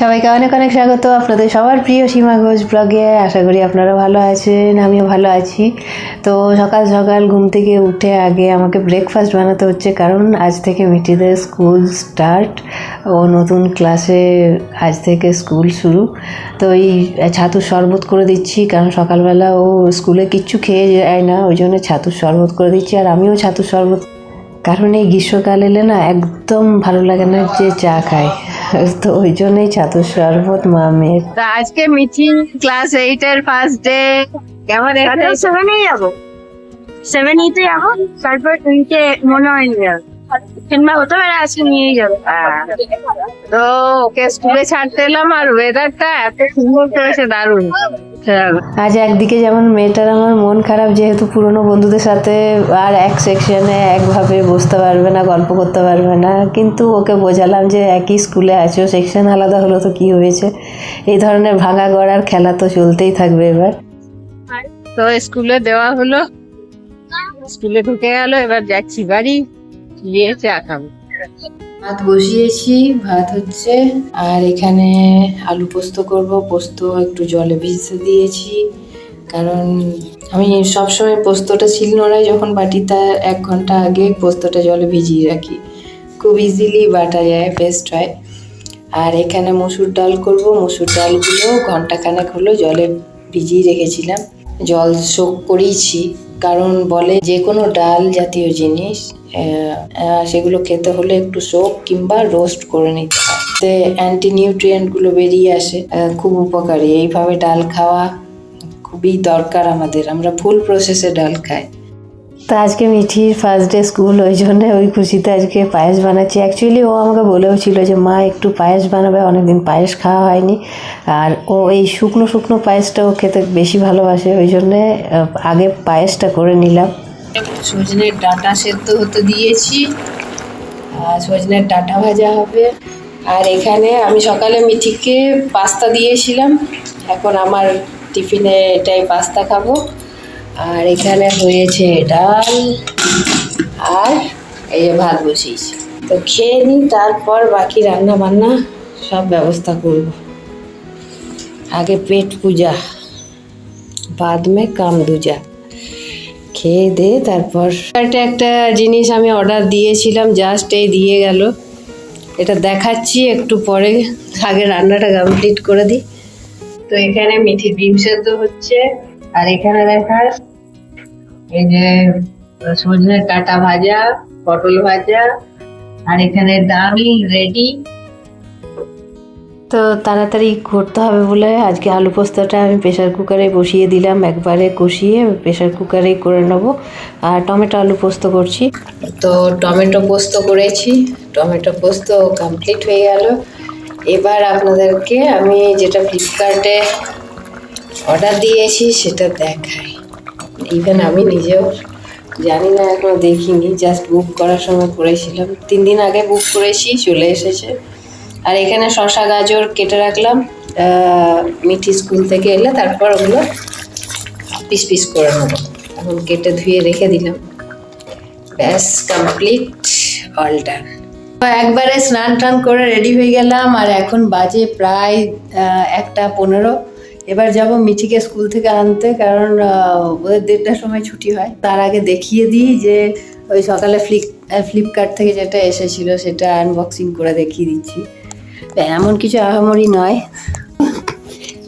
সবাইকে অনেক অনেক স্বাগত আপনাদের সবার প্রিয় সীমা ঘোষ ব্লগে। আশা করি আপনারা ভালো আছেন, আমিও ভালো আছি। তো সকাল সকাল ঘুম থেকে উঠে আগে আমাকে ব্রেকফাস্ট বানাতে হচ্ছে, কারণ আজ থেকে মিটিদের স্কুল স্টার্ট ও নতুন ক্লাসে আজ থেকে স্কুল শুরু। তো এই ছাতুর শরবত করে দিচ্ছি, কারণ সকালবেলা ও স্কুলে কিচ্ছু খেয়ে যায় না, ওই জন্য ছাতুর শরবত করে দিচ্ছি, আর আমিও ছাতুর শরবত কারণ এই গ্রীষ্মকাল এলে না একদম ভালো লাগে না যে চা খায়। তো ওই জন্যই ছাতুর শরবত মামের তো আজকে মিটিং ক্লাস এইট এর ফার্স্ট ডে কেমন সেভেনে যাব। সেভেন ইতে যাব। তারপর তুইকে মনে হয়নি যাব। কিংবা হতে পারে আজকে নিয়েই যাব। তো ওকে স্কুলে ছাড়তে এলাম আর ওয়েদারটা এত সুন্দর করেছে দারুণ। আজ একদিকে যেমন মেয়েটার আমার মন খারাপ যেহেতু পুরনো বন্ধুদের সাথে আর এক সেকশনে একভাবে বসতে পারবে না গল্প করতে পারবে না কিন্তু ওকে বোঝালাম যে একই স্কুলে আছো সেকশন আলাদা হলো তো কি হয়েছে? এই ধরনের ভাঙা গড়ার খেলা তো চলতেই থাকবে এবার। তো স্কুলে দেওয়া হলো। স্কুলে ঢুকে গেল এবার যাচ্ছি বাড়ি গিয়ে চা খাব। ভাত বসিয়েছি, ভাত হচ্ছে। আর এখানে আলু পোস্ত করব। পোস্ত একটু জলে ভিজতে দিয়েছি। কারণ আমি সবসময় পোস্তটা শিল নোড়াই যখন বাটি তার এক ঘণ্টা আগে পোস্তটা জলে ভিজিয়ে রাখি। খুব ইজিলি বাটা যায় বেস্ট হয়। আর এখানে মসুর ডাল করব। মসুর ডালগুলো ঘন্টাখানেক হলো জলে ভিজিয়ে রেখেছিলাম। জল শোক করিয়েছি কারণ বলে যে কোনো ডাল জাতীয় জিনিস সেগুলো খেতে হলে একটু সোপ কিংবা রোস্ট করে নিতে হয়। অ্যান্টি নিউট্রিয়েন্টগুলো বেরিয়ে আসে খুব উপকারী। এইভাবে ডাল খাওয়া খুবই দরকার আমাদের। আমরা ফুল প্রসেসে ডাল খাই। তো আজকে মিঠির ফার্স্ট ডে স্কুল ওই জন্য ওই খুশিতে আজকে পায়েস বানাচ্ছি। অ্যাকচুয়ালি ও আমাকে বলেও ছিল যে, মা, একটু পায়েস বানাবে, অনেকদিন পায়েস খাওয়া হয়নি। আর ও এই শুকনো শুকনো পায়েসটা ও খেতে বেশি ভালোবাসে, ওই জন্যে আগে পায়েসটা করে নিলাম। সজনের ডাঁটা সেদ্ধ হতে দিয়েছি। আর সজনের ডাঁটা ভাজা হবে। আর এখানে আমি সকালে মিঠিকে পাস্তা দিয়েছিলাম। এখন আমার টিফিনে এটাই পাস্তা খাব। আর এখানে হয়েছে ডাল আর এই যে ভাত বসিয়েছি। তো খেয়ে নিই, তারপর বাকি রান্না বান্না সব ব্যবস্থা করব। আগে পেট পূজা বাদ মে কাম দুজা। খেয়ে দে, তারপর এটা একটা জিনিস আমি অর্ডার দিয়েছিলাম, জাস্ট এই দিয়ে গেল। এটা দেখাচ্ছি, একটু পরে আগে রান্নাটা কমপ্লিট করে দিই। তো এখানে মিঠি ডিম সেদ্ধ হচ্ছে। আর এখানে দেখার এই যে সজনের কাটা ভাজা পটল ভাজা আর এখানে ডাল রেডি তো তাড়াতাড়ি করতে হবে বলে আজকে আলু পোস্তটা আমি প্রেশার কুকারে বসিয়ে দিলাম একবারে কষিয়ে প্রেশার কুকারেই করে নেব। আর টমেটো আলু পোস্ত করছি। তো টমেটো পোস্ত করেছি টমেটো পোস্ত কমপ্লিট হয়ে গেল। এবার আপনাদেরকে আমি যেটা ফ্লিপকার্টে অর্ডার দিয়েছি, সেটা দেখাই। ইভেন আমি নিজেও জানি না, এখনও দেখিনি জাস্ট বুক করার সময় করেছিলাম। তিন দিন আগে বুক করেছি, চলে এসেছে। আর এখানে শশা গাজর কেটে রাখলাম মিঠি স্কুল থেকে এলে তারপর ওগুলো পিস পিস করে নেব। এখন কেটে ধুয়ে রেখে দিলাম। ব্যাস কমপ্লিট অল ডান একবারে স্নান টান করে রেডি হয়ে গেলাম, আর এখন বাজে প্রায় একটা পনেরো। এবার যাব মিঠিকে স্কুল থেকে আনতে কারণ ওদের দেড়টার সময় ছুটি হয়। তার আগে দেখিয়ে দিই যে ওই সকালে ফ্লিপ ফ্লিপকার্ট থেকে যেটা এসেছিল সেটা আনবক্সিং করে দেখিয়ে দিচ্ছি। এমন কিছু আহামরি নয়।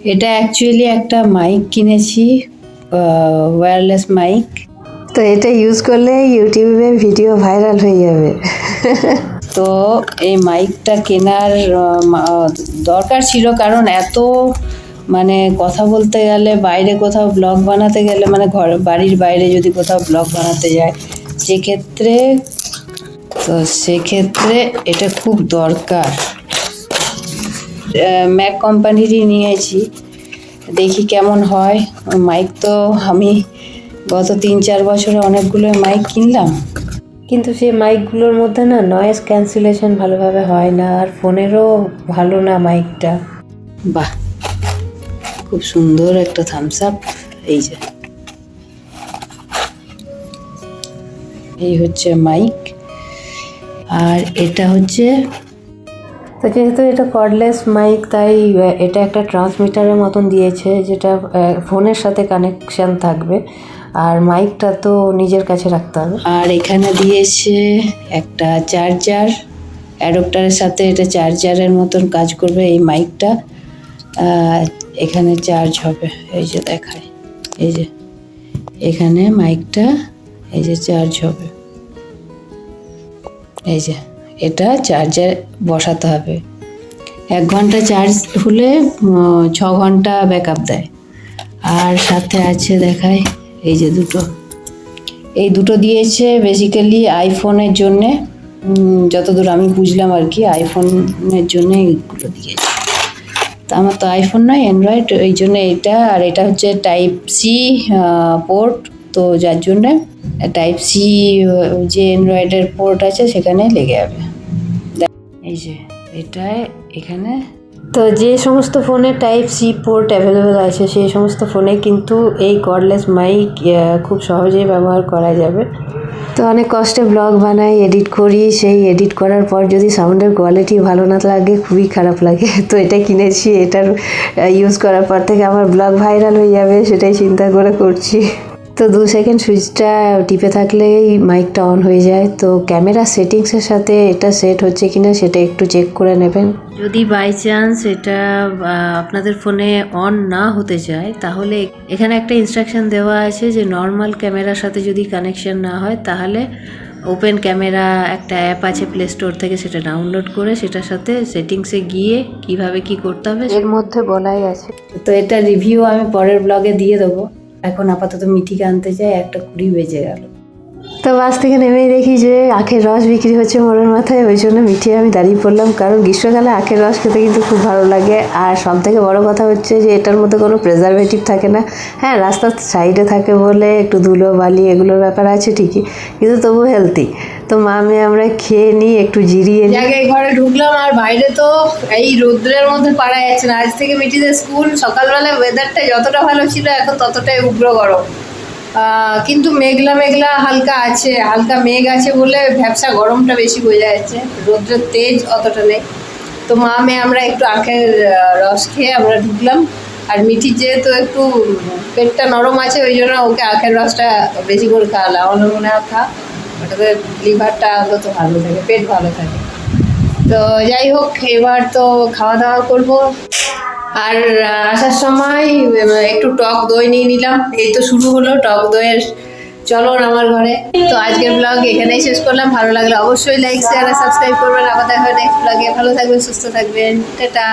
এটা অ্যাকচুয়ালি একটা মাইক কিনেছি ওয়্যারলেস মাইক তো এটা ইউজ করলে ইউটিউবে ভিডিও ভাইরাল হয়ে যাবে। তো এই মাইকটা কেনার দরকার ছিল কারণ এত মানে কথা বলতে গেলে বাইরে কোথাও ব্লগ বানাতে গেলে মানে ঘর, বাড়ির বাইরে যদি কোথাও ব্লগ বানাতে যায়, সেক্ষেত্রে, তো সেক্ষেত্রে এটা খুব দরকার। ম্যাক কোম্পানিরই নিয়েছি। দেখি কেমন হয়। মাইক তো আমি গত তিন চার বছরে অনেকগুলো মাইক কিনলাম। কিন্তু সেই মাইকগুলোর মধ্যে না নয়েজ ক্যান্সেলেশন ভালোভাবে হয় না, আর ফোনেরও ভালো না মাইকটা বাহ! খুব সুন্দর একটা থামস আপ এই যে। এই হচ্ছে মাইক আর এটা হচ্ছে তো যেহেতু এটা কর্ডলেস মাইক তাই এটা একটা ট্রান্সমিটারের মতন দিয়েছে যেটা ফোনের সাথে কানেকশান থাকবে। আর মাইকটা তো নিজের কাছে রাখতে হবে। আর এখানে দিয়েছে একটা চার্জার অ্যাডপ্টারের সাথে এটা চার্জারের মতন কাজ করবে এই মাইকটা এখানে চার্জ হবে। এই যে দেখায়। এই যে এখানে মাইকটা এই যে চার্জ হবে। এই যে এটা চার্জে বসাতে হবে। এক ঘণ্টা চার্জ হলে ছ ঘণ্টা ব্যাকআপ দেয়। আর সাথে আছে দেখায়, এই যে দুটো। এই দুটো দিয়েছে বেসিক্যালি আইফোনের জন্যে। যতদূর আমি বুঝলাম আর কি আইফোনের জন্য এইগুলো দিয়েছে। আমার তো আইফোন নয় অ্যান্ড্রয়েড এই জন্য এটা, আর এটা হচ্ছে টাইপ সি পোর্ট তো যার জন্যে টাইপ সি যে অ্যান্ড্রয়েডের পোর্ট আছে, সেখানে লেগে যাবে। এই যে এটাই এখানে। তো যে সমস্ত ফোনে টাইপ সি পোর্ট অ্যাভেলেবেল আছে, সেই সমস্ত ফোনে কিন্তু এই কর্ডলেস মাইক খুব সহজেই ব্যবহার করা যাবে। তো অনেক কষ্টে ব্লগ বানাই এডিট করি। সেই এডিট করার পর যদি সাউন্ডের কোয়ালিটি ভালো না লাগে, খুবই খারাপ লাগে। তো এটা কিনেছি, এটার ইউজ করার পর থেকে আমার ব্লগ ভাইরাল হয়ে যাবে, সেটাই চিন্তা করে করছি। তো দু সেকেন্ড সুইচটা টিপে থাকলেই মাইকটা অন হয়ে যায়। তো ক্যামেরা সেটিংসের সাথে এটা সেট হচ্ছে কিনা সেটা একটু চেক করে নেবেন। যদি বাই চান্স এটা আপনাদের ফোনে অন না হতে চায় তাহলে এখানে একটা ইনস্ট্রাকশন দেওয়া আছে যে নর্মাল ক্যামেরার সাথে যদি কানেকশন না হয় তাহলে ওপেন ক্যামেরা একটা অ্যাপ আছে প্লে স্টোর থেকে সেটা ডাউনলোড করে সেটার সাথে সেটিংসে গিয়ে কীভাবে কি করতে হবে এর মধ্যে বলাই আছে। তো এটা রিভিউ আমি পরের ব্লগে দিয়ে দেবো। এখন আপাতত মিঠি আনতে যাই, একটা কুড়ি বেজে গেল। তো বাস থেকে নেমেই দেখি যে আখের রস বিক্রি হচ্ছে মোড়ের মাথায়, ওই জন্য মিঠে আমি দাঁড়িয়ে পড়লাম, কারণ গ্রীষ্মকালে আখের রস খেতে কিন্তু খুব ভালো লাগে। আর সব থেকে বড় কথা হচ্ছে যে এটার মধ্যে কোনো প্রেজারভেটিভ থাকে না। হ্যাঁ রাস্তার সাইডে থাকে বলে একটু ধুলো, বালি এগুলোর ব্যাপার আছে ঠিকই, কিন্তু তবু হেলদি তো মা আমরা খেয়ে নিই, একটু জিরিয়ে জায়গায় ঘরে ঢুকলাম, আর বাইরে তো এই রৌদ্রের মধ্যে পারা যাচ্ছে না। আজ থেকে মিটিদের স্কুল, সকালবেলা ওয়েদারটা যতটা ভালো ছিল, এখন ততটাই উগ্র গরম। কিন্তু মেঘলা মেঘলা হালকা আছে, হালকা মেঘ আছে বলে ভ্যাবসা গরমটা বেশি বোঝা যাচ্ছে। রৌদ্রের তেজ অতটা নেই। তো মা মেয়ে আমরা একটু আখের রস খেয়ে আমরা ঢুকলাম। আর মিঠির যেহেতু একটু পেটটা নরম আছে, ওই জন্য ওকে আখের রসটা বেশি করে খাওয়ালাম। আমার মনে হয় খা। ওটাতে লিভারটা অন্তত ভালো থাকে, পেট ভালো থাকে। তো যাই হোক, এবার তো খাওয়া দাওয়া করব। আর আসার সময় একটু টক দই নিয়ে নিলাম। এই তো শুরু হলো টক দইয়ের চলন আমার ঘরে। তো আজকের ব্লগ এখানেই শেষ করলাম। ভালো লাগলে অবশ্যই লাইক শেয়ার আর সাবস্ক্রাইব করবেন। আবার দেখা নেক্সট ব্লগে ভালো থাকবেন, সুস্থ থাকবেন। টাটা।